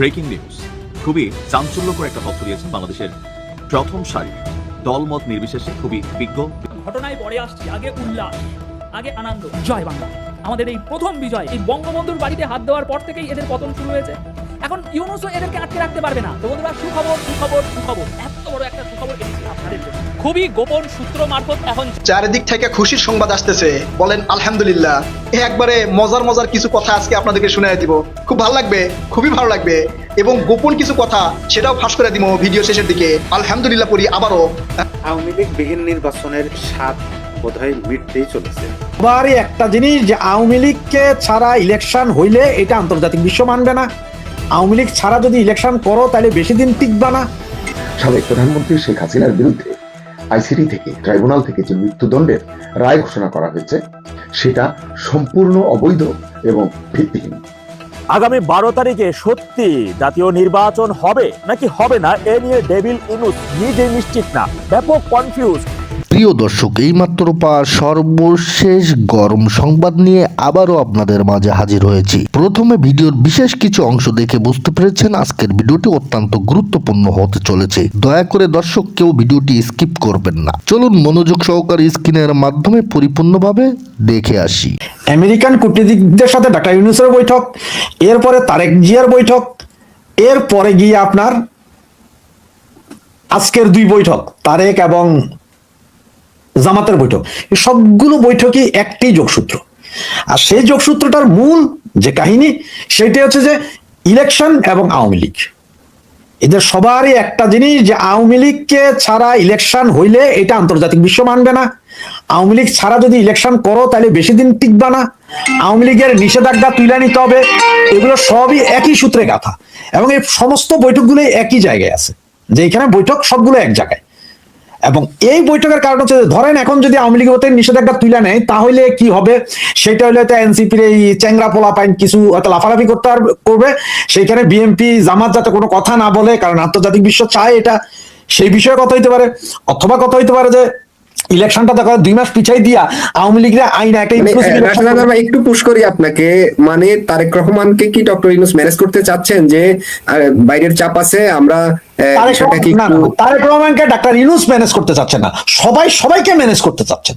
Breaking news. খুবই চাঞ্চল্যকর একটা তথ্য দিয়েছেন বাংলাদেশের প্রথম সারি দলমত নির্বিশেষে খুবই বিজ্ঞ। ঘটনায় পরে আসছি, আগে উল্লাস, আগে আনন্দ। জয় বাংলা। আমাদের এই প্রথম বিজয়, এই বঙ্গবন্ধুর বাড়িতে হাত দেওয়ার পর থেকেই এদের পতন শুরু হয়েছে। এখন ইউনুসও এদেরকে আটকে রাখতে পারবে না। তো বন্ধুরা, সুখবর সুখবর সুখবর। এত বড় একটা সুখবর খুবই গোপন সূত্র মারফত এখন চারিদিক থেকে খুশির সংবাদ আসতেছে। বলেন আলহামদুলিল্লাহ। এ একবারে মজার মজার কিছু কথা আজকে আপনাদেরকে শুনে দিব। খুব ভালো লাগবে খুবই ভালো লাগবে। এবং গোপন কিছু কথা সেটাও ফাঁস করে দিব ভিডিও শেষের দিকে। আলহামদুলিল্লাহ পড়ি আবারও। আওয়ামী লীগ বিহীন নির্বাচনের স্বাদ বোধহয় মিটতেই চলেছে। আবারই একটা জিনিস যে আওয়ামী লীগকে ছাড়া ইলেকশন হইলে এটা আন্তর্জাতিক বিশ্ব মানবে না। আওয়ামী লীগ ছাড়া যদি ইলেকশন করো তাহলে বেশি দিন টিকবে না। সাবেক প্রধানমন্ত্রী শেখ হাসিনার বিরুদ্ধে আইসিটি থেকে, ট্রাইব্যুনাল থেকে যে মৃত্যুদণ্ডের রায় ঘোষণা করা হয়েছে, সেটা সম্পূর্ণ অবৈধ এবং ভিত্তিহীন। আগামী বারো তারিখে সত্যি জাতীয় নির্বাচন হবে? নাকি হবে না? এ নিয়ে ডেভিল ইনুস নিজে নিশ্চিত না। ব্যাপক কনফিউজ প্রিয় দর্শক, এইমাত্র পাওয়া সর্বশেষ গরম সংবাদ নিয়ে আবারও আপনাদের মাঝে হাজির হয়েছি। প্রথমে ভিডিওর বিশেষ কিছু অংশ দেখে বুঝতে পেরেছেন আজকের ভিডিওটি অত্যন্ত গুরুত্বপূর্ণ হতে চলেছে। দয়া করে দর্শক, কেউ ভিডিওটি স্কিপ করবেন না। চলুন মনোযোগ সহকারে স্ক্রিনের মাধ্যমে পরিপূর্ণভাবে দেখে আসি। আমেরিকান কূটনীতিকদের সাথে ডাক্তার ইউনুসের বৈঠক, এরপরে তারেক জিয়ার বৈঠক, এরপরে গিয়ে আপনার আজকের দুই বৈঠক, তারেক এবং জামাতের বৈঠক। সবগুলো বৈঠকই একটি যোগসূত্র। আর সেই যোগসূত্রটার মূল যে কাহিনী, সেটি হচ্ছে যে ইলেকশন এবং আওয়ামী লীগ। এদের সবারই একটা জিনিস যে আওয়ামী লীগকে ছাড়া ইলেকশন হইলে এটা আন্তর্জাতিক বিশ্ব মানবে না। আওয়ামী লীগ ছাড়া যদি ইলেকশন করো, তাহলে বেশি দিন টিকবে না। আওয়ামী লীগের নিষেধাজ্ঞা তুলে নিতে হবে। এগুলো সবই একই সূত্রে গাথা। এবং এই সমস্ত বৈঠকগুলো একই জায়গায় আছে। যে এখানে বৈঠক সবগুলো এক জায়গায়। এবং এই বৈঠকের কারণ হচ্ছে ধরেন এখন যদি আওয়ামী লীগ হতে নিষেধাজ্ঞা তুলে নেয়, তাহলে কি হবে? সেটা হলে তো এনসিপির এই চ্যাংরা পোলা পাইন কিছু হয়তো লাফালাফি করতে করবে। সেখানে বিএনপি, জামাত যাতে কোনো কথা না বলে, কারণ আন্তর্জাতিক বিশ্ব চায় এটা, সেই বিষয়ে কথা হইতে পারে। অথবা কথা হইতে পারে যে ইলেকশনটা দেখা দুই মাস পিছাই দিয়া আওয়ামী লীগের আইন একটা মানে, একটু পুশ করি আপনাকে। মানে তারেক রহমানকে কি ডক্টর ইউনুস ম্যানেজ করতে চাচ্ছেন যে বাইরের চাপ আছে আমরা তারেক রহমানকে ডাক্তার ইনুস ম্যানেজ করতে চাচ্ছেন না। সবাই সবাইকে ম্যানেজ করতে চাচ্ছেন।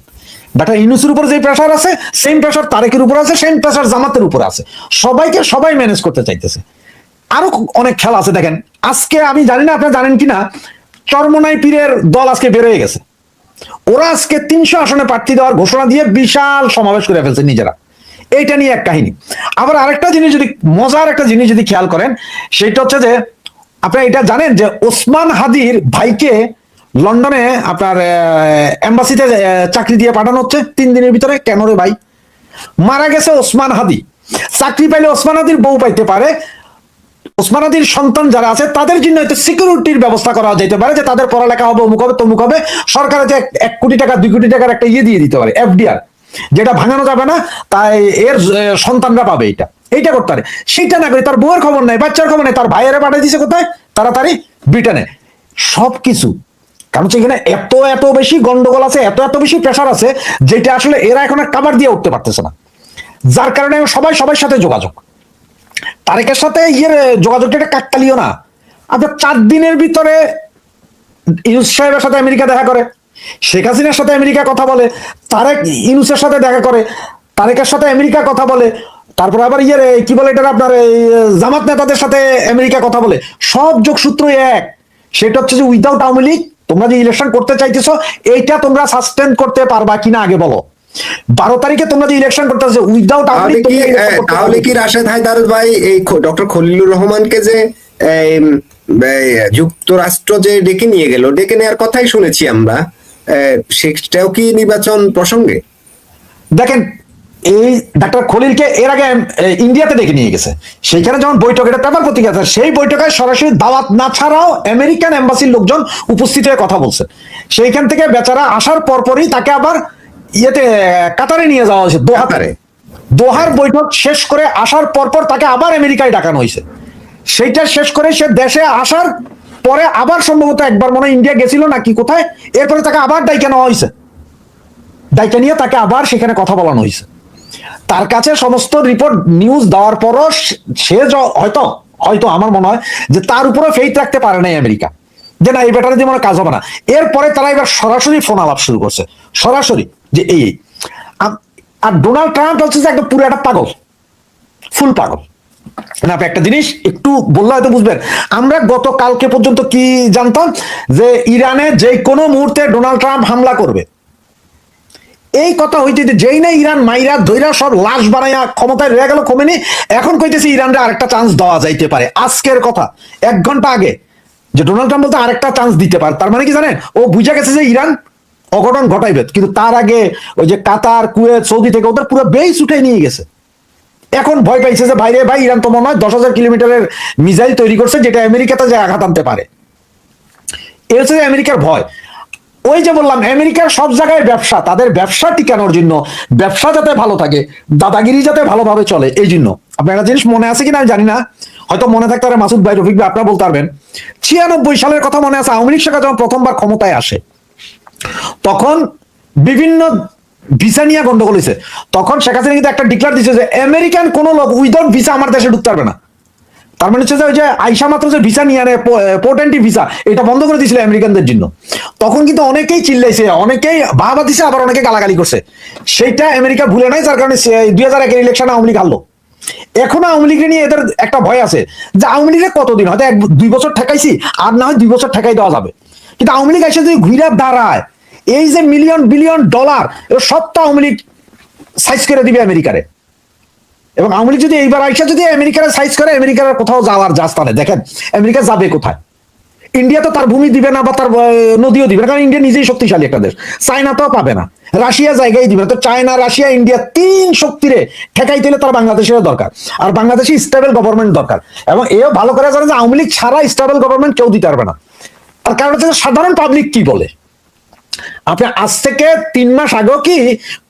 ডাক্তার ইনুসের উপর যে প্রেশার আছে সেম প্রেশার তারেকের উপর আছে সেম প্রেশার জামাতের উপর আছে। সবাইকে সবাই ম্যানেজ করতে চাইতেছে। আরও অনেক খেলা আছে দেখেন। আজকে আমি জানি না আপনারা জানেন কিনা চরমনাই পীরের দল আজকে বেরোয় গেছে। ওরা আজকে তিনশো আসনে প্রার্থী দেওয়ার ঘোষণা দিয়ে বিশাল সমাবেশ করে ফেলছে নিজেরা। এইটা নিয়ে এক কাহিনী। আবার আরেকটা জিনিস যদি, মজার একটা জিনিস যদি খেয়াল করেন, সেটা হচ্ছে যে আপনারা এটা জানেন যে ওসমান হাদির ভাইকে লন্ডনে আপনার এম্বাসিতে চাকরি দিয়ে পাঠানো হচ্ছে তিন দিনের ভিতরে। কেন রে ভাই? মারা গেছে ওসমান হাদি। চাকরি পাইলে ওসমান হাদির বউ পাইতে পারে। ওসমান সন্তান যারা আছে, তাদের জন্য হয়তো সিকিউরিটির ব্যবস্থা করা যেতে পারে, যে তাদের পড়ালেখা হবে, অমুক হবে, তমুক হবে। সরকারে যে এক- কোটি টাকা, দুই কোটি টাকার একটা ইয়ে দিয়ে দিতে পারে এফডিআর যেটা ভাঙানো যাবে না, তাই এর সন্তানরা পাবে এটা। এইটা করতে পারে। সেটা না করে তার বউয়ের খবর নাই, বাচ্চার খবর নেই, তার ভাইয়েরা পাঠিয়ে দিছে কোথায়? তাড়াতাড়ি ব্রিটেনে সবকিছু। কারণ হচ্ছে এখানে এত এত বেশি গন্ডগোল আছে, এত এত বেশি প্রেশার আছে, যেটা আসলে এরা এখন আর কাবার দিয়ে উঠতে পারতেছে না। যার কারণে সবাই সবার সাথে যোগাযোগ। তারেকের সাথে ইয়ের, যোগাযোগটা একটা কাকতালীয় না। আপনার চার দিনের ভিতরে ইউনুস সাহেবের সাথে আমেরিকা দেখা করে, শেখ হাসিনার সাথে আমেরিকা কথা বলে, তারেক ইউনুসের সাথে দেখা করে, তারেকের সাথে আমেরিকা কথা বলে, তারপর আবার এই কি বলে এটা আপনার জামাত নেতাদের সাথে আমেরিকা কথা বলে। সব যোগসূত্র এক। সেটা হচ্ছে যে উইদাউট আওয়ামী লীগ, তোমরা যে ইলেকশন করতে চাইতেছো, এইটা তোমরা সাস্টেন করতে পারবা কিনা আগে বলো। বারো তারিখে তোমরা যে ইলেকশন করতে উইদাউট তাহলে কি রাশেদ হায়দার ভাই এই ডক্টর খলিলুর রহমানকে যে যুক্তরাষ্ট্র যে ডেকে নিয়ে গেল ডেকে নেওয়ার কথাই শুনেছি আমরা সেটাও কি নির্বাচন প্রসঙ্গে? দেখেন এই ডাক্তার খলিলকে এর আগে ইন্ডিয়াতে ডেকে নিয়ে গেছে। সেইখানে যখন বৈঠক এটা পেপার পত্রিকা আছে সেই বৈঠকে সরাসরি দাওয়াত না ছাড়াও আমেরিকান এম্বাসির লোকজন উপস্থিত হয়ে কথা বলছে। সেইখান থেকে বেচারা আসার পরপরই তাকে আবার ইয়েতে, কাতারে নিয়ে যাওয়া হয়েছে, দোহাতারে। দোহার বৈঠক শেষ করে আসার পরপর তাকে আবার আমেরিকায় ডাকানো হয়েছে। সেইটা শেষ করে সে দেশে আসার পরে আবার সম্ভবত একবার মনে ইন্ডিয়া গেছিল নাকি কোথায়, এরপরে তাকে আবার ডাইকে নেওয়া হয়েছে। দায়িত্ব নিয়ে তাকে আবার সেখানে কথা বলানো হয়েছে। তার কাছে সমস্ত রিপোর্ট, নিউজ দেওয়ার পরও সে- হয়তো হয়তো আমার মনে হয় যে তার উপরে ফেইথ রাখতে পারে নাই আমেরিকা। যে না, এই ব্যাটারে দিয়ে মনে কাজ হবে না। এরপরে তারা এবার সরাসরি ফোন আলাপ শুরু করছে। সরাসরি যে এই। আর ডোনাল্ড ট্রাম্প হচ্ছে যে একটা পুরো একটা পাগল ফুল পাগল। না একটা জিনিস একটু বললে হয়তো বুঝবেন। আমরা গত কালকে পর্যন্ত কি জানতাম যে ইরানে যে কোনো মুহূর্তে ডোনাল্ড ট্রাম্প হামলা করবে। এই কথা হইতে যেই না ইরান মাইরা ধৈরা সব লাশ বানাইয়া ক্ষমতায় রয়ে গেল কমেনি এখন কইতেছে ইরানরে আরেকটা চান্স দেওয়া যাইতে পারে। আজকের কথা, এক ঘণ্টা আগে, যে ডোনাল্ড ট্রাম্প বলতে আরেকটা চান্স দিতে পারে। তার মানে কি জানেন? ও বুঝা গেছে যে ইরান অঘটন ঘটাইবে, কিন্তু তার আগে ওই যে কাতার, কুয়েত, সৌদি থেকে ওদের পুরো বেস উঠে নিয়ে গেছে। এখন ভয় পাইছে যে বাইরে ভাই, ইরান তো মনে হয় দশ হাজার কিলোমিটারের মিসাইল তৈরি করছে যেটা আমেরিকাতে যে আঘাত আনতে পারে। এ হচ্ছে আমেরিকার ভয়। ওই যে বললাম, আমেরিকার সব জায়গায় ব্যবসা, তাদের ব্যবসা টিকানোর জন্য, ব্যবসা যাতে ভালো থাকে, দাদাগিরি যাতে ভালোভাবে চলে, এই জন্য। আপনার একটা জিনিস মনে আছে কিনা আমি জানি না, হয়তো মনে থাকতে পারে মাসুদ ভাই, রফিক ভাই আপনারা বলতে পারবেন। ছিয়ানব্বই সালের কথা মনে আছে, আওয়ামী লীগ সরকার যখন প্রথমবার ক্ষমতায় আসে তখন বিভিন্ন ভিসা নিয়ে গন্ডগোল হয়েছে তখন শেখ হাসিনা কিন্তু একটা ডিক্লার দিচ্ছে যে, আমেরিকান কোন লোক উইদাউট ভিসা আমার দেশে ঢুকতে পারবে না। তার মানে হচ্ছে যে, ওই যে আইসা মাত্র যে ভিসা নিয়ে আনে পোর্টেন্টি ভিসা, এটা বন্ধ করে দিয়েছিল আমেরিকানদের জন্য। তখন কিন্তু অনেকেই চিল্লাইছে, অনেকেই বাবা দিছে, আবার অনেকে গালাগালি করছে। সেইটা আমেরিকা ভুলে নাই, যার কারণে দুই হাজার একের ইলেকশনে আওয়ামী লীগ হারলো। এখনও আওয়ামী লীগের নিয়ে এদের একটা ভয় আছে, যে আওয়ামী লীগের কতদিন? হয়তো এক, দুই বছর ঠেকাইছি, আর না হয় দুই বছর ঠেকাই দেওয়া যাবে। কিন্তু আওয়ামী লীগ এসে যদি ঘুরে দাঁড়ায় এই যে মিলিয়ন বিলিয়ন ডলার সবটা আওয়ামী লীগ সাইজ করে দিবে আমেরিকারে। এবং আওয়ামী লীগ যদি এইবার আইসা যদি আমেরিকার সাইজ করে, আমেরিকার কোথাও যাওয়ার জাস্তানে দেখেন, আমেরিকা যাবে কোথায়? ইন্ডিয়া তো তার ভূমি দিবে না বা তার নদীও দিবে না, কারণ ইন্ডিয়া নিজেই শক্তিশালী একটা দেশ। চায়না তো পাবে না। রাশিয়া জায়গায় দিবে না। তো চায়না রাশিয়া ইন্ডিয়া তিন শক্তিরে ঠেকাইতে হলে তার বাংলাদেশের দরকার। আর বাংলাদেশে স্টেবল গভর্নমেন্ট দরকার। এবং এও ভালো করে জানে যে আওয়ামী লীগ ছাড়া স্টেবল গভর্নমেন্ট কেউ দিতে পারবে না। আর কারণ হচ্ছে সাধারণ পাবলিক কি বলে? আপনি আজ থেকে তিন মাস আগেও কি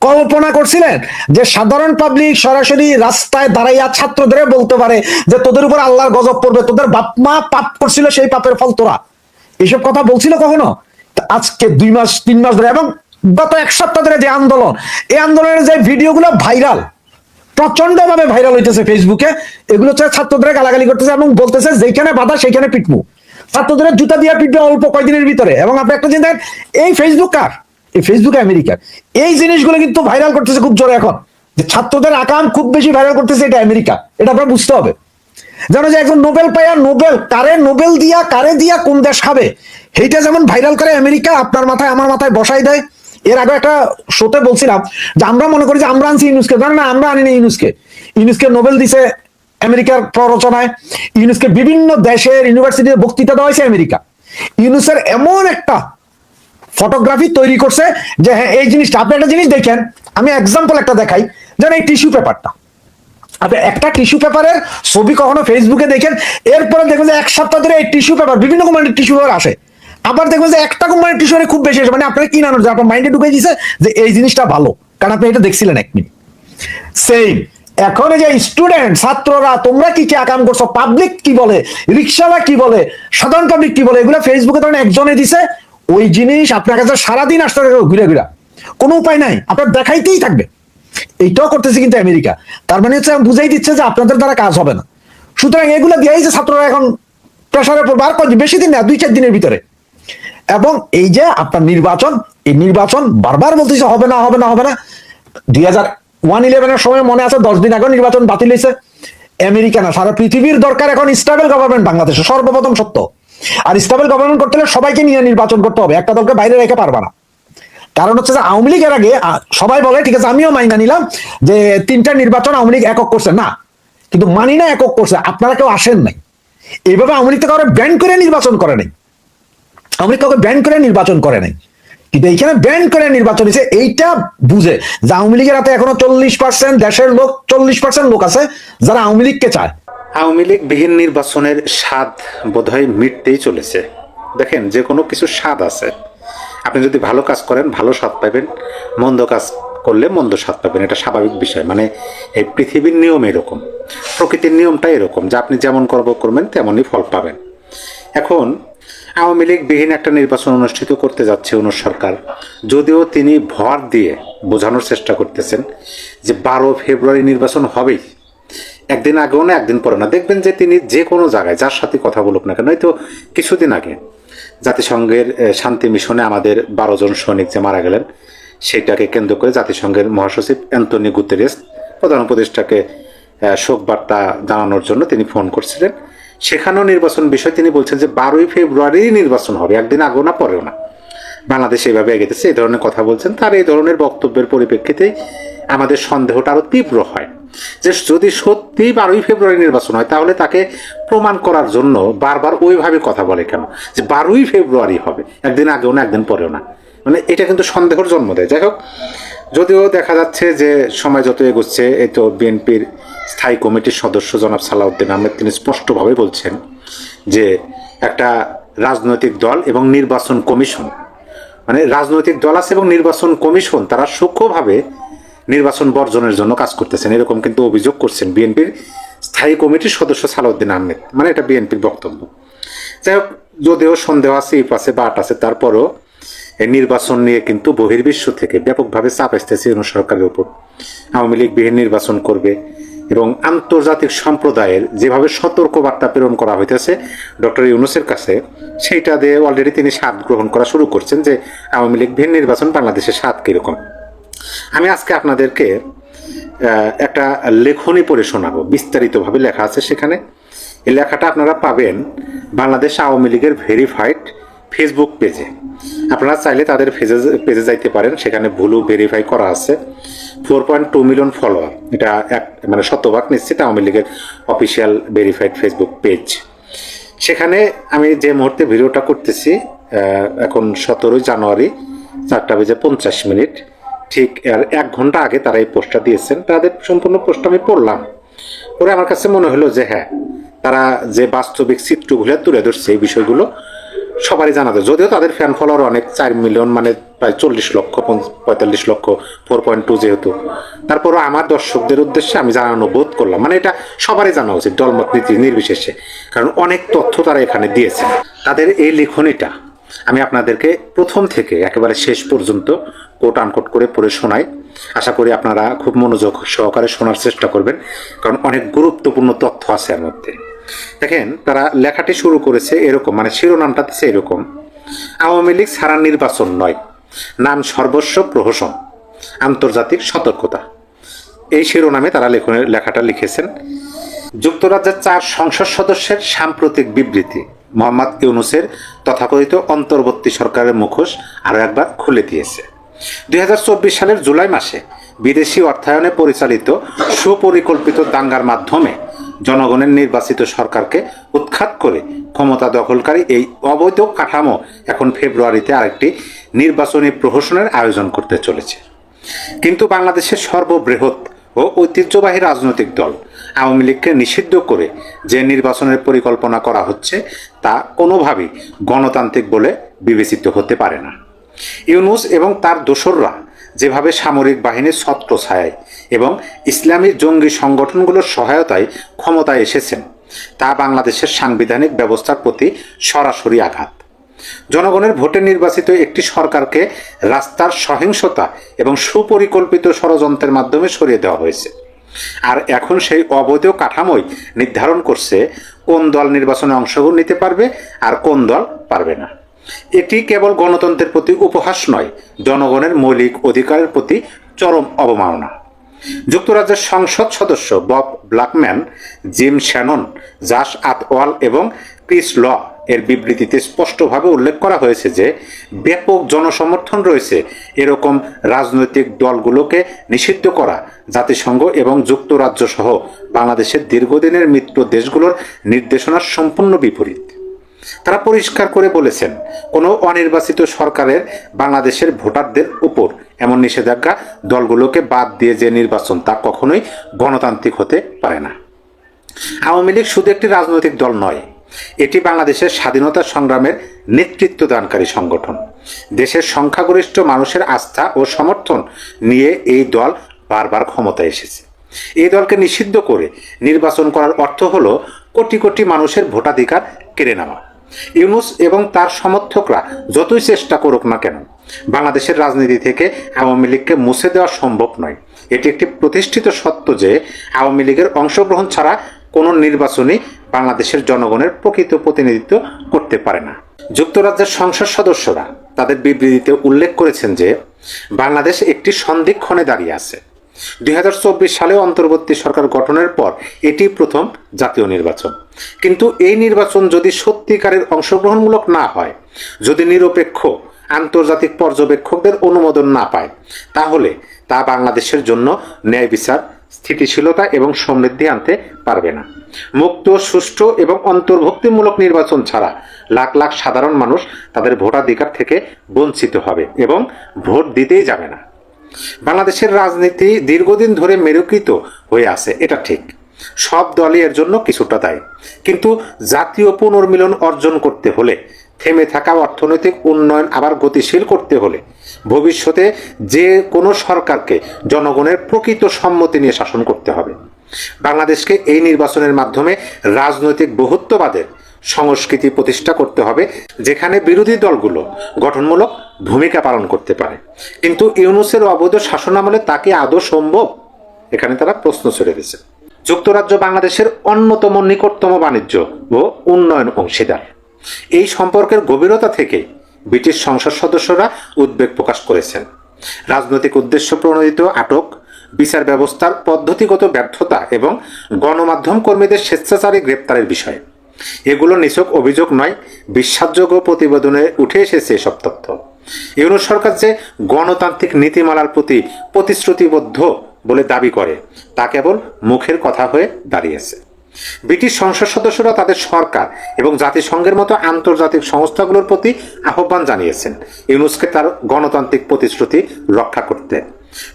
কল্পনা করছিলেন যে সাধারণ পাবলিক সরাসরি রাস্তায় দাঁড়াইয়া ছাত্রদের বলতে পারে যে তোদের উপর আল্লাহর গজব পড়বে, তোদের বাপ মা পাপ করছিল সেই পাপের ফল তোরা? এইসব কথা বলছিল কখনো? আজকে দুই মাস, তিন মাস ধরে এবং গত এক সপ্তাহ ধরে যে আন্দোলন, এই আন্দোলনের যে ভিডিওগুলো ভাইরাল প্রচণ্ড ভাবে ভাইরাল হইতেছে ফেসবুকে এগুলো হচ্ছে ছাত্রদের গালাগালি করতেছে এবং বলতেছে যেখানে বাধা সেখানে পিটমু। ছাত্রদের জুতা দিয়ে পিটবে অল্প কয়েকদিনের ভিতরে? এবং আপনি একটা জিনিস এই ফেসবুক কার? এই ফেসবুক আমেরিকার। এই জিনিসগুলো কিন্তু ভাইরাল করতেছে খুব জোরে এখন। যে ছাত্রদের আকাম খুব বেশি ভাইরাল করতেছে এটা আমেরিকা। এটা আপনার বুঝতে হবে। জানো যে একজন নোবেল পাইয়া নোবেল, কারে নোবেল দিয়া, কারে দিয়া কোন দেশ খাবে? সেইটা যেমন ভাইরাল করে আমেরিকা, আপনার মাথায়, আমার মাথায় বসাই দেয়। এর আগে একটা শোতে বলছিলাম যে আমরা মনে করি যে আমরা আনছি ইউনুসকে জানেন না, আমরা আনিনি ইউনুসকে ইউনুসকে নোবেল দিছে আমেরিকার প্ররোচনায় ইউনুসকে বিভিন্ন দেশের ইউনিভার্সিটিতে বক্তৃতা দেওয়া হয়েছে আমেরিকা। ইউনুসের এমন একটা ফটোগ্রাফি তৈরি করছে যে হ্যাঁ এই জিনিসটা, আপনি একটা জিনিস দেখেন, আমি এক্সাম্পল একটা দেখাই, যেন এই টিস্যু পেপারটা আপনি একটা টিস্যু পেপারের ছবি কখনো ফেসবুকে দেখেন, এরপরে দেখবেন যে এক সপ্তাহ ধরে এই টিস্যু পেপার বিভিন্ন কোম্পানির টিস্যু পেপার আসে। আবার দেখবেন যে একটা কোম্পানির টিস্যু খুব বেশি আসে মানে আপনার কি নানো আপনার মাইন্ডে ঢুকে দিয়েছে যে এই জিনিসটা ভালো, কারণ আপনি এটা দেখছিলেন এক মিনিট সেম এখন যে স্টুডেন্ট ছাত্ররা, তোমরা কি কি আকাম করছ? পাবলিক কি বলে? রিক্সাওয়ালা কি বলে? সাধারণ পাবলিক কি বলে? এগুলো ফেসবুকে ধরেন একজনে দিছে, ওই জিনিস আপনার কাছে সারাদিন আসতে ঘুরে ঘুরে। কোনো উপায় নাই, আপনার দেখাইতেই থাকবে। এইটাও করতেছে কিন্তু আমেরিকা। তার মানে হচ্ছে বুঝাই দিচ্ছে যে আপনাদের দ্বারা কাজ হবে না। সুতরাং এগুলো দিয়েই যে ছাত্ররা এখন প্রেশারের উপর বার করছে, বেশি দিন না, দুই চার দিনের ভিতরে। এবং এই যে আপনার নির্বাচন, এই নির্বাচন বারবার বলতেছে হবে না হবে না হবে না। দুই হাজার ওয়ান ইলেভেনের সময় মনে আছে দশ দিন আগে নির্বাচন বাতিল হয়েছে আমেরিকা না, সারা পৃথিবীর দরকার এখন স্টেবল গভর্নমেন্ট বাংলাদেশে, সর্বপ্রথম সত্য। আর স্টেবল গভর্নমেন্ট করতে হলে সবাইকে নিয়ে নির্বাচন করতে হবে, একটা দলকে বাইরে রেখে পারবা না। কারণ হচ্ছে যে আওয়ামী লীগের আগে সবাই বলে, ঠিক আছে, আমিও মাইনা নিলাম যে তিনটা নির্বাচন আওয়ামী লীগ একক করছে। না, কিন্তু মানি না একক করছে, আপনারা কেউ আসেন নাই। এইভাবে আওয়ামী লীগ তো কারও ব্যান করে নির্বাচন করে নাই। আওয়ামী লীগ কাউকে ব্যান করে নির্বাচন করে নাই। কিন্তু এইখানে ব্যান করে নির্বাচন হয়েছে, এইটা বুঝে। যে আওয়ামী লীগের হাতে এখনও চল্লিশ পার্সেন্ট দেশের লোক, চল্লিশ পার্সেন্ট লোক আছে, যারা আওয়ামী লীগকে চায়। আওয়ামী লীগ বিহীন নির্বাচনের স্বাদ বোধহয় মিটতেই চলেছে। দেখেন, যে কোনো কিছু স্বাদ আছে। আপনি যদি ভালো কাজ করেন, ভালো স্বাদ পাবেন। মন্দ কাজ করলে মন্দ স্বাদ পাবেন, এটা স্বাভাবিক বিষয়। মানে এই পৃথিবীর নিয়ম এরকম, প্রকৃতির নিয়মটা এরকম। যে আপনি যেমন কর্ম করবেন, তেমনই ফল পাবেন। এখন আওয়ামী লীগ বিহীন একটা নির্বাচন অনুষ্ঠিত করতে যাচ্ছে অনুর সরকার। যদিও তিনি ভর দিয়ে বোঝানোর চেষ্টা করতেছেন যে বারো ফেব্রুয়ারি নির্বাচন হবেই। একদিন আগেও না, একদিন পরে না। দেখবেন যে তিনি যে কোনো জায়গায়, যার সাথে কথা বলুক না কেন, হয়তো কিছুদিন আগে জাতিসংঘের শান্তি মিশনে আমাদের বারো জন সৈনিক যে মারা গেলেন সেটাকে কেন্দ্র করে জাতিসংঘের মহাসচিব অ্যান্টনি গুতেরেস, প্রধান উপদেষ্টাকে শোক বার্তা জানানোর জন্য তিনি ফোন করছিলেন। সেখানেও নির্বাচন বিষয় তিনি বলছেন যে বারোই ফেব্রুয়ারি নির্বাচন হবে, একদিন আগেও না পরেও না। বাংলাদেশ এইভাবে এগেতেছে এই ধরনের কথা বলছেন, তার এই ধরনের বক্তব্যের পরিপ্রেক্ষিতে আমাদের সন্দেহটা আরও তীব্র হয়। যে যদি সত্যি বারোই ফেব্রুয়ারি নির্বাচন হয়, তাহলে তাকে প্রমাণ করার জন্য বারবার ওইভাবে কথা বলে কেন? যে বারোই ফেব্রুয়ারি হবে, একদিন আগেও না, একদিন পরেও না। মানে এটা কিন্তু সন্দেহর জন্ম দেয়। যাই হোক, যদিও দেখা যাচ্ছে যে সময় যত এগোচ্ছে এই তো বিএনপির স্থায়ী কমিটির সদস্য জনাব সালাউদ্দিন আহমেদ, তিনি স্পষ্টভাবে বলছেন যে একটা রাজনৈতিক দল এবং নির্বাচন কমিশন মানে রাজনৈতিক দল আছে এবং নির্বাচন কমিশন, তারা সূক্ষ্মভাবে নির্বাচন বর্জনের জন্য কাজ করতেছেন। এরকম কিন্তু অভিযোগ করছেন বিএনপির স্থায়ী কমিটির সদস্য সালাউদ্দিন আহমেদ মানে এটা বিএনপির বক্তব্য। যাই হোক, যদিও সন্দেহ আছে ইপ আছে, বাট আছে, তারপরও এই নির্বাচন নিয়ে কিন্তু বহির্বিশ্ব থেকে ব্যাপকভাবে চাপ আসতেছে ইউনূস সরকারের উপর। আওয়ামী লীগ বিহীন নির্বাচন করবে এবং আন্তর্জাতিক সম্প্রদায়ের যেভাবে সতর্ক বার্তা প্রেরণ করা হইতেছে, ডক্টর ইউনুসের কাছে, সেইটা দিয়ে অলরেডি তিনি স্বাদ গ্রহণ করা শুরু করছেন যে আওয়ামী লীগ বিহীন নির্বাচন বাংলাদেশের স্বাদ কীরকম। আমি আজকে আপনাদেরকে একটা লেখনী পড়ে শোনাবো, বিস্তারিতভাবে লেখা আছে সেখানে। এই লেখাটা আপনারা পাবেন বাংলাদেশ আওয়ামী লীগের ভেরিফাইড ফেসবুক পেজে আপনারা চাইলে তাদের পেজে পেজে যাইতে পারেন, সেখানে ভুলু ভেরিফাই করা আছে। Four point two million follower এটা এক মানে শতভাগ নিশ্চিত আওয়ামী লীগের অফিসিয়াল ভেরিফাইড ফেসবুক পেজ সেখানে আমি যে মুহূর্তে ভিডিওটা করতেছি এখন সতেরোই জানুয়ারি, চারটা বেজে পঞ্চাশ মিনিট। ঠিক এক ঘণ্টা আগে তারা এই পোস্টটা দিয়েছেন। তাদের সম্পূর্ণ পোস্ট আমি পড়লাম। পরে আমার কাছে মনে হলো যে হ্যাঁ তারা যে বাস্তবিক চিত্রগুলো তুলে ধরছে এই বিষয়গুলো সবারই জানা যায়। যদিও তাদের ফ্যান ফলোয়ার অনেক, চার মিলিয়ন মানে প্রায় চল্লিশ লক্ষ পঁয়তাল্লিশ লক্ষ ফোর পয়েন্ট টু যেহেতু। তারপরও আমার দর্শকদের উদ্দেশ্যে আমি জানানো বোধ করলাম। মানে এটা সবারই জানা উচিত, দলমত নীতি নির্বিশেষে। কারণ অনেক তথ্য তারা এখানে দিয়েছে। তাদের এই লিখনিটা আমি আপনাদেরকে প্রথম থেকে একেবারে শেষ পর্যন্ত কোট আনকোট করে পড়ে শোনাই। আশা করি আপনারা খুব মনোযোগ সহকারে শোনার চেষ্টা করবেন, কারণ অনেক গুরুত্বপূর্ণ তথ্য আছে এর মধ্যে। দেখেন, তারা লেখাটি শুরু করেছে এরকম মানে শিরোনামটা দিচ্ছে এরকম। আওয়ামী লীগ ছাড়া নির্বাচন নয়, নাম সর্বস্ব প্রহসন, আন্তর্জাতিক সতর্কতা। এই শিরোনামে তারা লেখনের লেখাটা লিখেছেন, যুক্তরাজ্যের চার সংসদ সদস্যের সাম্প্রতিক বিবৃতি, মোহাম্মদ ইউনুসের তথাকথিত অন্তর্বর্তী সরকারের মুখোশ আরও একবার খুলে দিয়েছে। দুই হাজার চব্বিশ সালের জুলাই মাসে বিদেশি অর্থায়নে পরিচালিত সুপরিকল্পিত দাঙ্গার মাধ্যমে জনগণের নির্বাচিত সরকারকে উৎখাত করে ক্ষমতা দখলকারী এই অবৈধ কাঠামো এখন ফেব্রুয়ারিতে আরেকটি নির্বাচনী প্রহসনের আয়োজন করতে চলেছে। কিন্তু বাংলাদেশের সর্ববৃহৎ ও ঐতিহ্যবাহী রাজনৈতিক দল আওয়ামী লীগকে নিষিদ্ধ করে যে নির্বাচনের পরিকল্পনা করা হচ্ছে তা কোনোভাবেই গণতান্ত্রিক বলে বিবেচিত হতে পারে না। ইউনুস এবং তার দোসররা যেভাবে সামরিক বাহিনীর ছত্র ছায় এবং ইসলামী জঙ্গি সংগঠনগুলোর সহায়তায় ক্ষমতায় এসেছেন, তা বাংলাদেশের সাংবিধানিক ব্যবস্থার প্রতি সরাসরি আঘাত। জনগণের ভোটে নির্বাচিত একটি সরকারকে রাস্তার সহিংসতা এবং সুপরিকল্পিত ষড়যন্ত্রের মাধ্যমে সরিয়ে দেওয়া হয়েছে। আর এখন সেই অবৈধ কাঠামোই নির্ধারণ করছে কোন দল নির্বাচনে অংশগ্রহণ নিতে পারবে আর কোন দল পারবে না। এটি কেবল গণতন্ত্রের প্রতি উপহাস নয়, জনগণের মৌলিক অধিকারের প্রতি চরম অবমাননা। যুক্তরাজ্যের সংসদ সদস্য Bob Blackman Jim Shannon, Jas Athwal এবং ক্রিস ল এর বিবৃতিতে স্পষ্টভাবে উল্লেখ করা হয়েছে যে, ব্যাপক জনসমর্থন রয়েছে এরকম রাজনৈতিক দলগুলোকে নিষিদ্ধ করা, জাতিসংঘ এবং যুক্তরাজ্য সহ বাংলাদেশের দীর্ঘদিনের মিত্র দেশগুলোর নির্দেশনার সম্পূর্ণ বিপরীত। তারা পরিষ্কার করে বলেছেন, কোনো অনির্বাচিত সরকারের বাংলাদেশের ভোটারদের উপর এমন নিষেধাজ্ঞা দলগুলোকে বাদ দিয়ে যে নির্বাচন তা কখনোই গণতান্ত্রিক হতে পারে না। আওয়ামী লীগ শুধু একটি রাজনৈতিক দল নয়, এটি বাংলাদেশের স্বাধীনতা সংগ্রামের নেতৃত্ব দানকারী সংগঠন। দেশের সংখ্যাগরিষ্ঠ মানুষের আস্থা ও সমর্থন নিয়ে এই দল বারবার ক্ষমতায় এসেছে। এই দলকে নিষিদ্ধ করে নির্বাচন করার অর্থ হলো কোটি কোটি মানুষের ভোটাধিকার কেড়ে নেওয়া। ইউনুস এবং তার সমর্থকরা যতই চেষ্টা করুক না কেন, বাংলাদেশের রাজনীতি থেকে আওয়ামী লীগকে মুছে দেওয়া সম্ভব নয়। এটি একটি প্রতিষ্ঠিত সত্য যে আওয়ামী লীগের অংশগ্রহণ ছাড়া কোনো নির্বাচনই বাংলাদেশের জনগণের প্রকৃত প্রতিনিধিত্ব করতে পারে না। যুক্তরাজ্যের সংসদ সদস্যরা তাদের বিবৃতিতে উল্লেখ করেছেন যে, বাংলাদেশ একটি সন্ধিক্ষণে দাঁড়িয়ে আছে। দুই হাজার চব্বিশ সালে অন্তর্বর্তী সরকার গঠনের পর এটি প্রথম জাতীয় নির্বাচন। কিন্তু এই নির্বাচন যদি সত্যিকারের অংশগ্রহণমূলক না হয়, যদি নিরপেক্ষ, আন্তর্জাতিক পর্যবেক্ষকদের অনুমোদন না পায়, তাহলে তা বাংলাদেশের জন্য ন্যায় বিচার, স্থিতিশীলতা এবং সমৃদ্ধি আনতে পারবে না। মুক্ত, সুষ্ঠু এবং অন্তর্ভুক্তিমূলক নির্বাচন ছাড়া লাখ লাখ সাধারণ মানুষ তাদের ভোটাধিকার থেকে বঞ্চিত হবে এবং ভোট দিতেই যাবে না। বাংলাদেশের রাজনীতি দীর্ঘদিন ধরে মেরুকৃত হয়ে আছে, এটা ঠিক। সব দলই এর জন্য কিছুটা দায়ী। কিন্তু জাতীয় পুনর্মিলন অর্জন করতে হলে, থেমে থাকা অর্থনৈতিক উন্নয়ন আবার গতিশীল করতে হলে, ভবিষ্যতে যে কোনো সরকারকে জনগণের প্রকৃত সম্মতি নিয়ে শাসন করতে হবে। বাংলাদেশকে এই নির্বাচনের মাধ্যমে রাজনৈতিক বহুত্ববাদের সংস্কৃতি প্রতিষ্ঠা করতে হবে, যেখানে বিরোধী দলগুলো গঠনমূলক ভূমিকা পালন করতে পারে। কিন্তু ইউনুসের অবৈধ শাসনামলে তাকে আদৌ সম্ভব? এখানে তারা প্রশ্ন ছেড়ে দিয়েছে। যুক্তরাজ্য বাংলাদেশের অন্যতম নিকটতম বাণিজ্য ও উন্নয়ন অংশীদার। এই সম্পর্কের গভীরতা থেকে ব্রিটিশ সংসদ সদস্যরা উদ্বেগ প্রকাশ করেছেন। রাজনৈতিক উদ্দেশ্য প্রণোদিত আটক, বিচার ব্যবস্থার পদ্ধতিগত ব্যর্থতা এবং গণমাধ্যম কর্মীদের স্বেচ্ছাচারী গ্রেপ্তারের বিষয়ে। এগুলো নিছক অভিযোগ নয়, বিশ্বাসযোগ্য প্রতিবেদনে উঠে এসেছে এসব তথ্য। ইউনুস সরকার যে গণতান্ত্রিক নীতিমালার প্রতি প্রতিশ্রুতিবদ্ধ বলে দাবি করে, তা কেবল মুখের কথা হয়ে দাঁড়িয়েছে। ব্রিটিশ সংসদ সদস্যরা তাদের সরকার এবং জাতিসংঘের মতো আন্তর্জাতিক সংস্থাগুলোর প্রতি আহ্বান জানিয়েছেন। ইউনুসকে তার গণতান্ত্রিক প্রতিশ্রুতি রক্ষা করতে,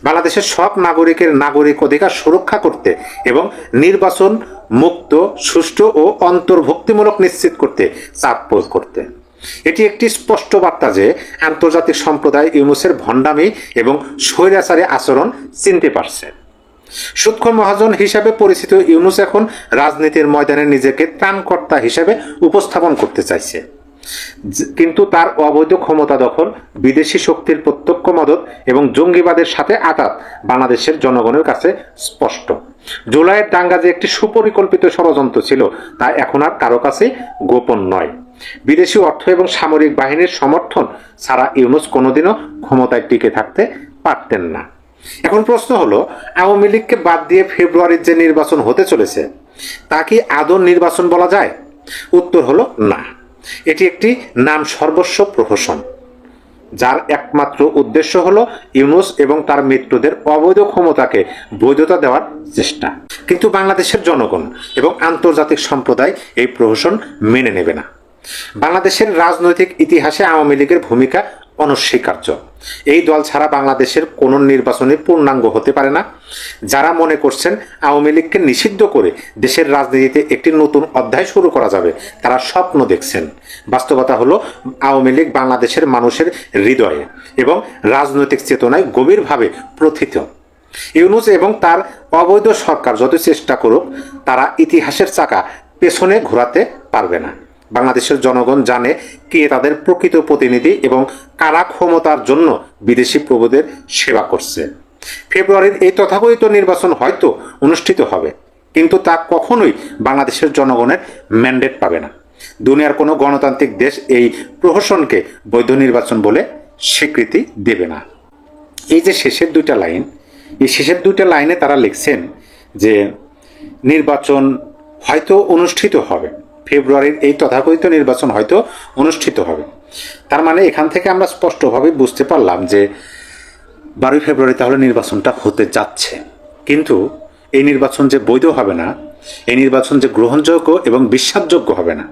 বাংলাদেশের সব নাগরিকের নাগরিক অধিকার সুরক্ষা করতে এবং নির্বাচন মুক্ত, সুষ্ঠু ও অন্তর্ভুক্তিমূলক নিশ্চিত করতে, চাপ প্রয়োগ করতে। এটি একটি স্পষ্ট বার্তা যে, আন্তর্জাতিক সম্প্রদায় ইউনুসের ভণ্ডামি এবং স্বৈরাচারী আচরণ চিনতে পারছে। সুৎখর মহাজন হিসাবে পরিচিত ইউনুস এখন রাজনীতির ময়দানে নিজেকে ত্রাণকর্তা হিসেবে উপস্থাপন করতে চাইছে। কিন্তু তার অবৈধ ক্ষমতা দখল, বিদেশি শক্তির প্রত্যক্ষ মদত এবং জঙ্গিবাদের সাথে আঘাত বাংলাদেশের জনগণের কাছে স্পষ্ট। জুলাইয়ের দাঙ্গা যে একটি সুপরিকল্পিত ষড়যন্ত্র ছিল, তা এখন আর কারও কাছে গোপন নয়। বিদেশি অর্থ এবং সামরিক বাহিনীর সমর্থন ছাড়া ইউনুস কোনোদিনও ক্ষমতায় টিকে থাকতে পারতেন না। এখন প্রশ্ন হলো, আওয়ামী লীগকে বাদ দিয়ে ফেব্রুয়ারির যে নির্বাচন হতে চলেছে, তা কি আদৌ নির্বাচন বলা যায়? উত্তর হলো না। এটি একটি নাম সর্বস্ব প্রহসন। যার একমাত্র উদ্দেশ্য হল ইউনুস এবং তার মৃত্যুদের অবৈধ ক্ষমতাকে বৈধতা দেওয়ার চেষ্টা। কিন্তু বাংলাদেশের জনগণ এবং আন্তর্জাতিক সম্প্রদায় এই প্রহসন মেনে নেবে না। বাংলাদেশের রাজনৈতিক ইতিহাসে আওয়ামী লীগের ভূমিকা অনস্বীকার্য। এই দল ছাড়া বাংলাদেশের কোনো নির্বাচনে পূর্ণাঙ্গ হতে পারে না। যারা মনে করছেন আওয়ামী লীগকে নিষিদ্ধ করে দেশের রাজনীতিতে একটি নতুন অধ্যায় শুরু করা যাবে, তারা স্বপ্ন দেখছেন। বাস্তবতা হলো, আওয়ামী লীগ বাংলাদেশের মানুষের হৃদয়ে এবং রাজনৈতিক চেতনায় গভীরভাবে প্রথিত। ইউনুস এবং তার অবৈধ সরকার যত চেষ্টা করুক, তারা ইতিহাসের চাকা পেছনে ঘোরাতে পারবে না। বাংলাদেশের জনগণ জানে কে তাদের প্রকৃত প্রতিনিধি এবং কারা ক্ষমতার জন্য বিদেশি প্রভুদের সেবা করছে। ফেব্রুয়ারির এই তথাকথিত নির্বাচন হয়তো অনুষ্ঠিত হবে, কিন্তু তা কখনোই বাংলাদেশের জনগণের ম্যান্ডেট পাবে না। দুনিয়ার কোনো গণতান্ত্রিক দেশ এই প্রহসনকে বৈধ নির্বাচন বলে স্বীকৃতি দেবে না। এই যে শেষের দুইটা লাইন, এই শেষের দুইটা লাইনে তারা লিখছেন যে নির্বাচন হয়তো অনুষ্ঠিত হবে ফেব্রুয়ারির এই তথাকথিত নির্বাচন হয়তো অনুষ্ঠিত হবে। তার মানে এখান থেকে আমরা স্পষ্টভাবে বুঝতে পারলাম যে বারোই ফেব্রুয়ারি তাহলে নির্বাচনটা হতে যাচ্ছে। কিন্তু এই নির্বাচন যে বৈধ হবে না, এই নির্বাচন যে গ্রহণযোগ্য এবং বিশ্বাসযোগ্য হবে না,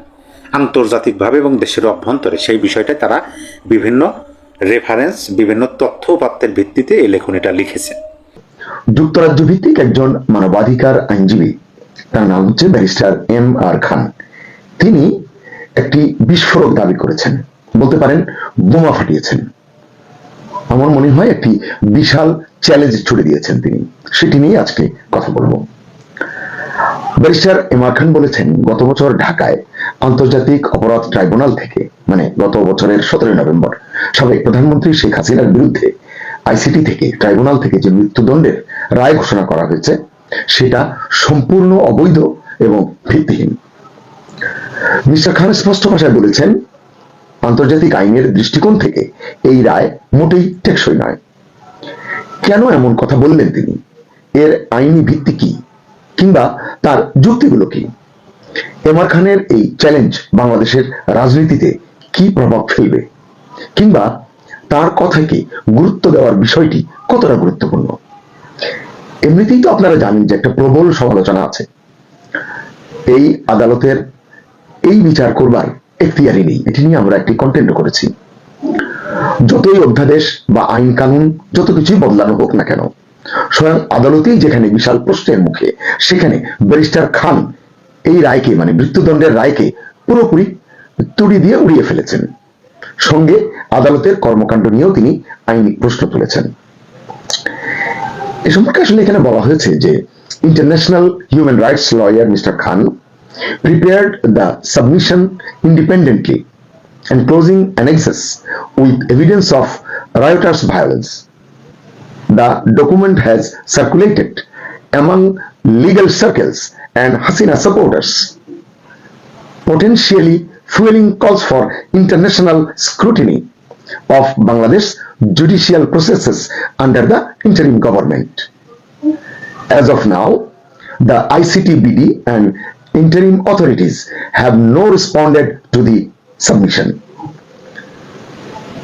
আন্তর্জাতিকভাবে এবং দেশের অভ্যন্তরে সেই বিষয়টাই তারা বিভিন্ন রেফারেন্স বিভিন্ন তথ্য উপাত্তের ভিত্তিতে এই লেখনীটা লিখেছে। যুক্তরাজ্য ভিত্তিক একজন মানবাধিকার আইনজীবী। তার নাম হচ্ছে ব্যারিস্টার এম আর খান। তিনি একটি বিস্ফোরক দাবি করেছেন। বলতে পারেন, বোমা ফাটিয়েছেন। আমার মনে হয় একটি বিশাল চ্যালেঞ্জ ছুড়ে দিয়েছেন তিনি। সেটি নিয়ে আজকে কথা বলব। ব্যারিস্টার এম খান বলেছেন, গত বছর ঢাকায় আন্তর্জাতিক অপরাধ ট্রাইব্যুনাল থেকে মানে গত বছরের সতেরোই নভেম্বর, সাবেক প্রধানমন্ত্রী শেখ হাসিনার বিরুদ্ধে আইসিটি থেকে, ট্রাইব্যুনাল থেকে যে মৃত্যুদণ্ডের রায় ঘোষণা করা হয়েছে, সেটা সম্পূর্ণ অবৈধ এবং ভিত্তিহীন। মিস্টার খান স্পষ্ট ভাষায় বলেছেন, আন্তর্জাতিক আইনের দৃষ্টিকোণ থেকে এই রায় মোটেই টেকসই নয়। কেন এমন কথা বললেন তিনি? এর আইনি ভিত্তি কি? কিংবা তার যুক্তিগুলো কি? এমআর খানের এই চ্যালেঞ্জ বাংলাদেশের রাজনীতিতে কি প্রভাব ফেলবে? কিংবা তার কথাকে গুরুত্ব দেওয়ার বিষয়টি কতটা গুরুত্বপূর্ণ? এমনিতেই তো আপনারা জানেন যে একটা প্রবল সমালোচনা আছে। এই আদালতের এই বিচার করবার এখতিয়ারই নেই। এটি নিয়ে আমরা একটি কন্টেন্ট করেছি। যতই অধ্যাদেশ বা আইন কানুন যত কিছুই বদলানো হোক না কেন, স্বয়ং আদালতেই যেখানে বিশাল প্রশ্নের মুখে, সেখানে ব্যারিস্টার খান এই রায়কে মানে মৃত্যুদণ্ডের রায়কে পুরোপুরি তুড়ি দিয়ে উড়িয়ে ফেলেছেন। সঙ্গে আদালতের কর্মকাণ্ড নিয়েও তিনি আইনি প্রশ্ন তুলেছেন। এ সম্পর্কে আসলে এখানে বলা হয়েছে যে international human rights lawyer mister Khan prepared the submission independently enclosing annexes with evidence of rioters violence. The document has circulated among legal circles and hasina supporters potentially fueling calls for international scrutiny of bangladesh judicial processes under the interim government. As of now, the ICTBD and interim authorities have no responded to the submission.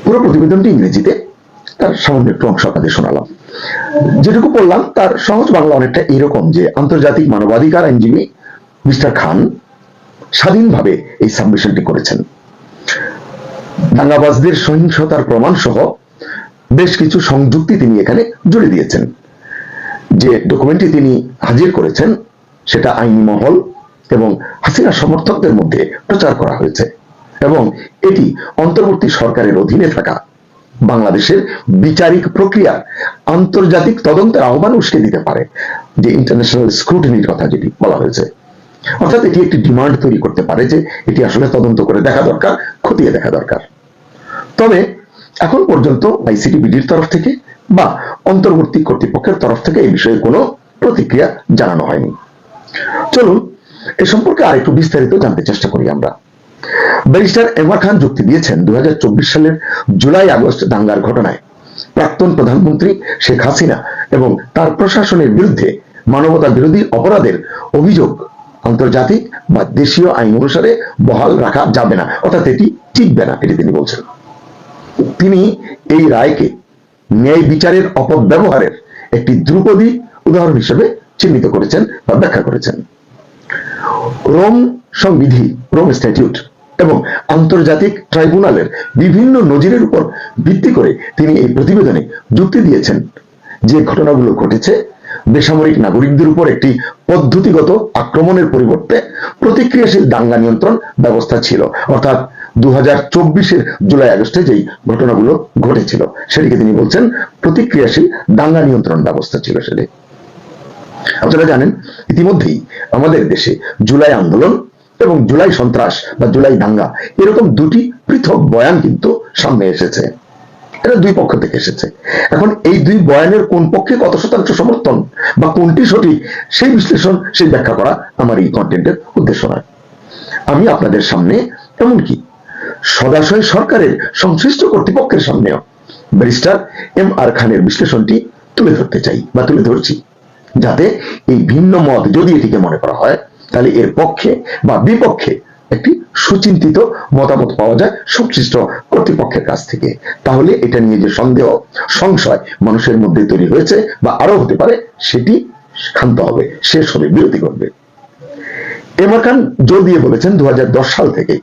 পুরো প্রতিবেদনটি ইংরেজিতে, তার সামান্য একটু অংশ আপনাদের শোনালাম। যেটুকু বললাম, তার সহজ বাংলা অনেকটা এরকম যে, আন্তর্জাতিক মানবাধিকার আইনজীবী মিস্টার খান স্বাধীনভাবে এই সাবমিশনটি করেছেন। দাঙ্গাবাজদের সহিংসতার প্রমাণ সহ বেশ কিছু সংযুক্তি তিনি এখানে জুড়ে দিয়েছেন। যে ডকুমেন্টটি তিনি হাজির করেছেন, সেটা আইনি মহল এবং হাসিনা সমর্থকদের মধ্যে প্রচার করা হয়েছে। এবং এটি অন্তর্বর্তী সরকারের অধীনে থাকা বাংলাদেশের বিচারিক প্রক্রিয়ার আন্তর্জাতিক তদন্তের আহ্বান উস্কে দিতে পারে, যে ইন্টারন্যাশনাল স্ক্রুটিনির কথা যেটি বলা হয়েছে। অর্থাৎ এটি একটি ডিমান্ড তৈরি করতে পারে যে এটি আসলে তদন্ত করে দেখা দরকার, খতিয়ে দেখা দরকার। তবে এখন পর্যন্ত আইসিটিবিডির তরফ থেকে বা অন্তর্বর্তী কর্তৃপক্ষের তরফ থেকে এই বিষয়ে কোনো প্রতিক্রিয়া জানানো হয়নি। চলুন এ সম্পর্কে আর একটু বিস্তারিত জানতে চেষ্টা করি আমরা। ব্যারিস্টার এমা খান যুক্তি দিয়েছেন দু হাজার চব্বিশ সালের জুলাই আগস্ট দাঙ্গার ঘটনায়। প্রাক্তন প্রধানমন্ত্রী শেখ হাসিনা এবং তার প্রশাসনের বিরুদ্ধে মানবতা বিরোধী অপরাধের অভিযোগ আন্তর্জাতিক বা দেশীয় আইন অনুসারে বহাল রাখা যাবে না, অর্থাৎ এটি টিকবে না, এটি তিনি বলছেন। তিনি এই রায়কে ন্যায় বিচারের অপব্যবহারের একটি ধ্রুপদী উদাহরণ হিসেবে চিহ্নিত করেছেন বা ব্যাখ্যা করেছেন। রোম সংবিধি, রোম স্ট্যাটিউট এবং আন্তর্জাতিক ট্রাইব্যুনালের বিভিন্ন নজিরের উপর ভিত্তি করে তিনি এই প্রতিবেদনে যুক্তি দিয়েছেন যে ঘটনাগুলো ঘটেছে, বেসামরিক নাগরিকদের উপর একটি পদ্ধতিগত আক্রমণের পরিবর্তে প্রতিক্রিয়াশীল দাঙ্গা নিয়ন্ত্রণ ব্যবস্থা ছিল। অর্থাৎ দু হাজার চব্বিশের জুলাই আগস্টে যেই ঘটনাগুলো ঘটেছিল, সেটিকে তিনি বলছেন প্রতিক্রিয়াশীল দাঙ্গা নিয়ন্ত্রণ ব্যবস্থা ছিল সেটি। আপনারা জানেন, ইতিমধ্যেই আমাদের দেশে জুলাই আন্দোলন এবং জুলাই সন্ত্রাস বা জুলাই দাঙ্গা এরকম দুটি পৃথক বয়ান কিন্তু সামনে এসেছে। এটা দুই পক্ষ থেকে এসেছে। এখন এই দুই বয়ানের কোন পক্ষে কত শতাংশ সমর্থন বা কোনটি সঠিক, সেই বিশ্লেষণ, সেই ব্যাখ্যা করা আমার এই কন্টেন্টের উদ্দেশ্য নয়। আমি আপনাদের সামনে এমনকি সদাশয় সরকারের সংশ্লিষ্ট কর্তৃপক্ষের সামনেও ব্যারিস্টার এম আর খানের বিশ্লেষণটি তুলে ধরতে চাই বা তুলে ধরছি। যাতে এই ভিন্ন মত যদি এটিকে মনে করা হয়, তাহলে এর পক্ষে বা বিপক্ষে একটি সুচিন্তিত মতামত পাওয়া যায় সংশ্লিষ্ট কর্তৃপক্ষের কাছ থেকে। তাহলে এটা নিয়ে যে সন্দেহ, সংশয় মানুষের মধ্যে তৈরি হয়েছে বা আরও হতে পারে, সেটি ক্ষান্ত হবে, শেষ হবে, বিরতি করবে। এমা খান জোর দিয়ে বলেছেন দু হাজার দশ সাল থেকে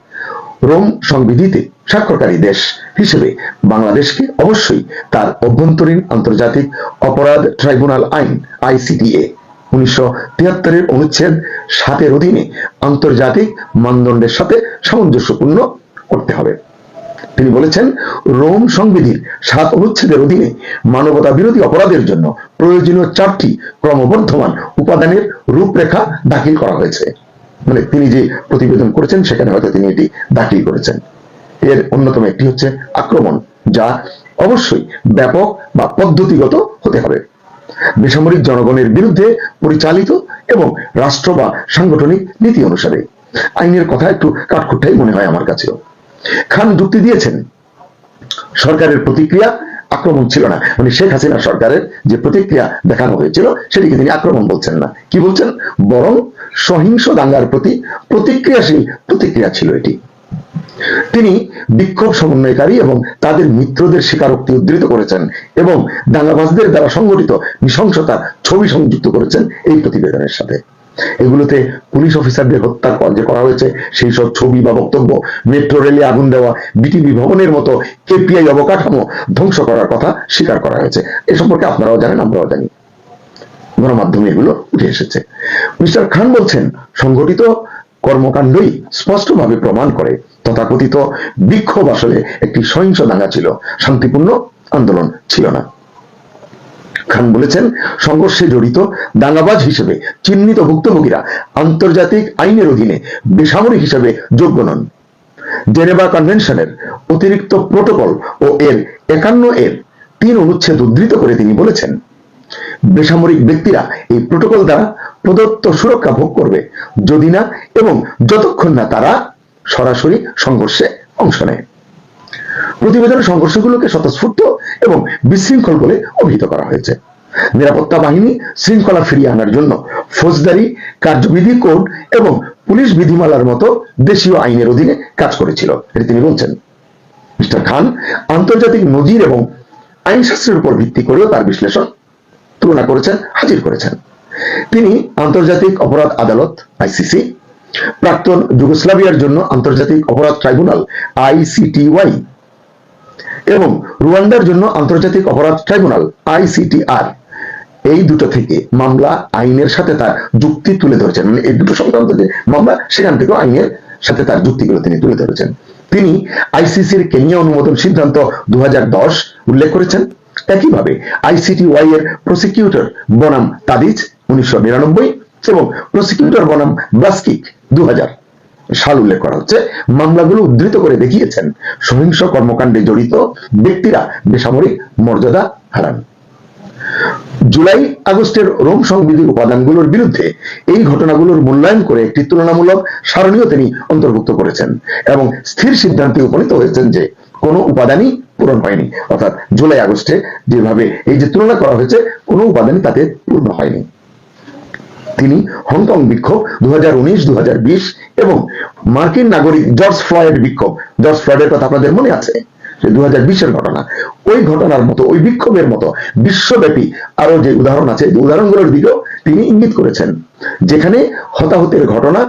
রোম সংবিধিতে স্বাক্ষরকারী দেশ হিসেবে বাংলাদেশকে অবশ্যই তার অভ্যন্তরীণ আন্তর্জাতিক অপরাধ ট্রাইব্যুনাল আইন আইসিটিএ উনিশশো তিয়াত্তরের অনুচ্ছেদ সাতের অধীনে আন্তর্জাতিক মানদণ্ডের সাথে সামঞ্জস্যপূর্ণ করতে হবে। তিনি বলেছেন, রোম সংবিধির সাত অনুচ্ছেদের অধীনে মানবতা বিরোধী অপরাধের জন্য প্রয়োজনীয় চারটি ক্রমবর্ধমান উপাদানের রূপরেখা দাখিল করা হয়েছে। মানে তিনি যে প্রতিবেদন করেছেন, সেখানে হয়তো তিনি এটি দাখিল করেছেন। এর অন্যতম একটি হচ্ছে আক্রমণ, যা অবশ্যই ব্যাপক বা পদ্ধতিগত হতে হবে। বেসামরিক জনগণের বিরুদ্ধে পরিচালিত এবং রাষ্ট্র বা সাংগঠনিক নীতি অনুসারে। আইনের কথা একটু কাঠখুট্টাই মনে হয় আমার কাছেও। খান যুক্তি দিয়েছেন, সরকারের প্রতিক্রিয়া আক্রমণ ছিল না। মানে শেখ হাসিনা সরকারের যে প্রতিক্রিয়া দেখানো হয়েছিল, সেটিকে তিনি আক্রমণ বলছেন না। কি বলছেন? বরং সহিংস দাঙ্গার প্রতি প্রতিক্রিয়াশীল প্রতিক্রিয়া ছিল এটি। তিনি বিক্ষোভ সমন্বয়কারী এবং তাদের মিত্রদের স্বীকারোক্তি উদ্ধৃত করেছেন এবং দাঙ্গাবাজদের দ্বারা সংগঠিত নৃশংসতার ছবি সংযুক্ত করেছেন এই প্রতিবেদনের সাথে। এগুলোতে পুলিশ অফিসারদের হত্যার পর যে করা হয়েছে, সেই সব ছবি বা বক্তব্য, মেট্রো রেলে আগুন দেওয়া, বিটিভি ভবনের মতো কেপিআই অবকাঠামো ধ্বংস করার কথা স্বীকার করা হয়েছে। এ সম্পর্কে আপনারাও জানেন, আমরাও জানি। গণমাধ্যমে এগুলো উঠে এসেছে। মিস্টার খান বলছেন, সংগঠিত কর্মকাণ্ডই স্পষ্টভাবে প্রমাণ করে। তথাকথিত বিক্ষোভ আসলে একটি সহিংস দাঙ্গা ছিল। শান্তিপূর্ণ আন্দোলন ছিল না। খান বলেছেন, সংঘর্ষে জড়িত দাঙ্গাবাজ হিসেবে চিহ্নিত ভুক্তভোগীরা আন্তর্জাতিক আইনের অধীনে বেসামরিক হিসেবে যোগ্য নন। জেনেভা কনভেনশনের অতিরিক্ত প্রোটোকল ও এর একান্ন এর তিন অনুচ্ছেদ উদ্ধৃত করে তিনি বলেছেন বেসামরিক ব্যক্তিরা এই প্রোটোকল দ্বারা প্রদত্ত সুরক্ষা ভোগ করবে। যদি না, এবং যতক্ষণ না তারা সরাসরি সংঘর্ষে অংশ নেয়। প্রতিবেদনে সংঘর্ষগুলোকে স্বতঃস্ফূর্ত এবং বিশৃঙ্খল বলে অভিহিত করা হয়েছে। নিরাপত্তা বাহিনী শৃঙ্খলা ফিরিয়ে আনার জন্য ফৌজদারি, কার্যবিধি, কোড এবং পুলিশ বিধিমালার মতো দেশীয় আইনের অধীনে কাজ করেছিল, এটি তিনি বলছেন। মিস্টার খান, আন্তর্জাতিক নজির এবং আইনশাস্ত্রের উপর ভিত্তি করেও তার বিশ্লেষণ তুলনা করেছেন, হাজির করেছেন। তিনি আন্তর্জাতিক অপরাধ আদালত আইসিসি প্রাক্তন যুগোস্লাভিয়ার জন্য আন্তর্জাতিক অপরাধ ট্রাইব্যুনাল আইসিটিওয়াই এবং রুয়ান্ডার জন্য আন্তর্জাতিক অপরাধ ট্রাইব্যুনাল আইসিটিআর এই দুটো থেকে মামলা আইনের সাথে তার যুক্তি তুলে ধরেছেন। মানে এই দুটো সংক্রান্ত যে মামলা, সেখান থেকেও আইনের সাথে তার যুক্তিগুলো তিনি তুলে ধরেছেন। তিনি আইসিসির কেনিয়া অনুমোদন সিদ্ধান্ত দু হাজার দশ উল্লেখ করেছেন। একইভাবে আইসিটিওয়াই এর প্রসিকিউটর বনাম তাদিজ উনিশশো নিরানব্বই এবং প্রসিকিউটর বনাম ব্লাস্কিক দু সাল উল্লেখ করা হচ্ছে, মামলাগুলো উদ্ধৃত করে দেখিয়েছেন সহিংস কর্মকাণ্ডে জড়িত ব্যক্তিরা বেসামরিক মর্যাদা হারান। জুলাই আগস্টের রোম সংবিধির উপাদানগুলোর বিরুদ্ধে এই ঘটনাগুলোর মূল্যায়ন করে একটি তুলনামূলক সারণীও তিনি অন্তর্ভুক্ত করেছেন এবং স্থির সিদ্ধান্তে উপনীত হয়েছেন যে কোনো উপাদানই পূরণ হয়নি। অর্থাৎ জুলাই, আগস্টে যেভাবে এই যে তুলনা করা হয়েছে, কোনো উপাদানই তাতে পূর্ণ হয়নি। তিনি হংকং বিক্ষোভ দু হাজার এবং মার্কিন নাগরিক জর্জ ফ্লয়েড বিক্ষোভ। জর্জ ফ্লয়েডের কথা আপনাদের মনে আছে? দু হাজার বিশের ঘটনা, ওই ঘটনার মতো, ওই বিক্ষোভের মতো বিশ্বব্যাপী আরও যে উদাহরণ আছে উদাহরণগুলোর দিকেও তিনি ইঙ্গিত করেছেন, যেখানে হতাহতের ঘটনা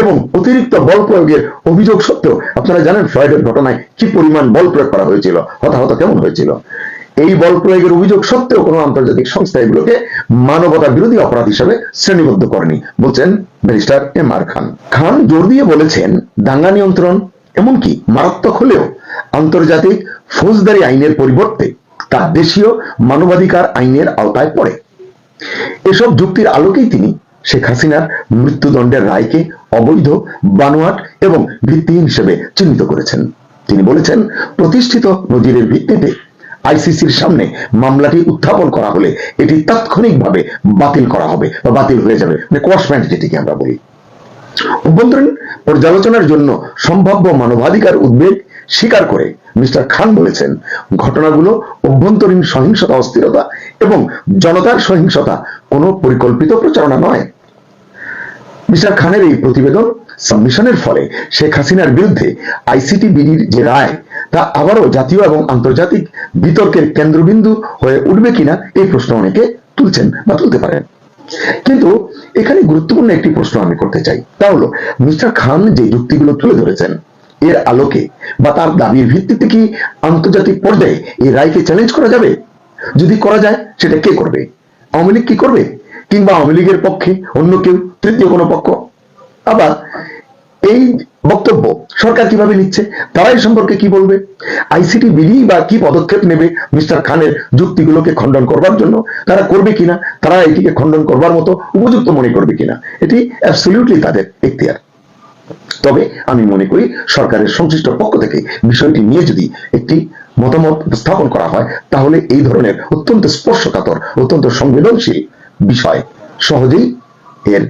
এবং অতিরিক্ত বল প্রয়োগের অভিযোগ সত্ত্বেও, আপনারা জানেন ফ্লয়েডের ঘটনায় কি পরিমাণ বল প্রয়োগ করা হয়েছিল, হতাহত কেমন হয়েছিল? এই বল প্রয়োগের অভিযোগ সত্ত্বেও কোনো আন্তর্জাতিক সংস্থা এগুলোকে মানবতা বিরোধী অপরাধ হিসেবে শ্রেণীবদ্ধ করেনি, বলছেন ব্যারিস্টার এম আর খান। খান জোর দিয়ে বলেছেন, দাঙ্গা নিয়ন্ত্রণ এমনকি মারাত্মক হলেও আন্তর্জাতিক ফৌজদারি আইনের পরিবর্তে তা দেশীয় মানবাধিকার আইনের আওতায় পড়ে। এসব যুক্তির আলোকেই তিনি শেখ হাসিনার মৃত্যুদণ্ডের রায়কে অবৈধ, বানোয়াট এবং ভিত্তিহীন হিসেবে চিহ্নিত করেছেন। তিনি বলেছেন, প্রতিষ্ঠিত নজিরের ভিত্তিতে আইসিসির সামনে মামলাটি উত্থাপন করা হলে এটি তাৎক্ষণিকভাবে বাতিল করা হবে বা বাতিল হয়ে যাবে। মানে কোয়াশমেন্ট যেটিকে আমরা বলি। অভ্যন্তরীণ পর্যালোচনার জন্য সম্ভাব্য মানবাধিকার উদ্বেগ স্বীকার করে মিস্টার খান বলেছেন, ঘটনাগুলো অভ্যন্তরীণ সহিংসতা, অস্থিরতা এবং জনতার সহিংসতা, কোনো পরিকল্পিত প্রচারণা নয়। মিস্টার খানের এই প্রতিবেদন সাবমিশনের ফলে শেখ হাসিনার বিরুদ্ধে আইসিটি বিডির যে রায়, তা আবারও জাতীয় এবং আন্তর্জাতিক বিতর্কের কেন্দ্রবিন্দু হয়ে উঠবে কিনা, এই প্রশ্ন অনেকে তুলছেন বা তুলতে পারেন। কিন্তু এখানে গুরুত্বপূর্ণ একটি প্রশ্ন আমি করতে চাই, তা হলো, মিস্টার খান যে যুক্তিগুলো তুলে ধরেছেন এর আলোকে বা তার দাবির ভিত্তিতে কি আন্তর্জাতিক পর্যায়ে এই রায়কে চ্যালেঞ্জ করা যাবে? যদি করা যায়, সেটা কে করবে? আওয়ামী লীগ কি করবে? কিংবা আওয়ামী লীগের পক্ষে অন্য কেউ, তৃতীয় কোনো পক্ষ? আবার এই বক্তব্য সরকার কীভাবে নিচ্ছে তারা এই সম্পর্কে কি বলবে? আইসিটি বিধি বা কি পদক্ষেপ নেবে মিস্টার খানের যুক্তিগুলোকে খণ্ডন করবার জন্য? তারা করবে কিনা? তারা এটিকে খণ্ডন করবার মতো উপযুক্ত মনে করবে কিনা? এটি অ্যাবসলিউটলি তাদের এখতিয়ার। তবে আমি মনে করি সরকারের সংশ্লিষ্ট পক্ষ থেকে বিষয়টি নিয়ে যদি একটি মতামত উপস্থাপন করা হয়, তাহলে এই ধরনের অত্যন্ত স্পর্শকাতর, অত্যন্ত সংবেদনশীল বিষয় সহজেই এর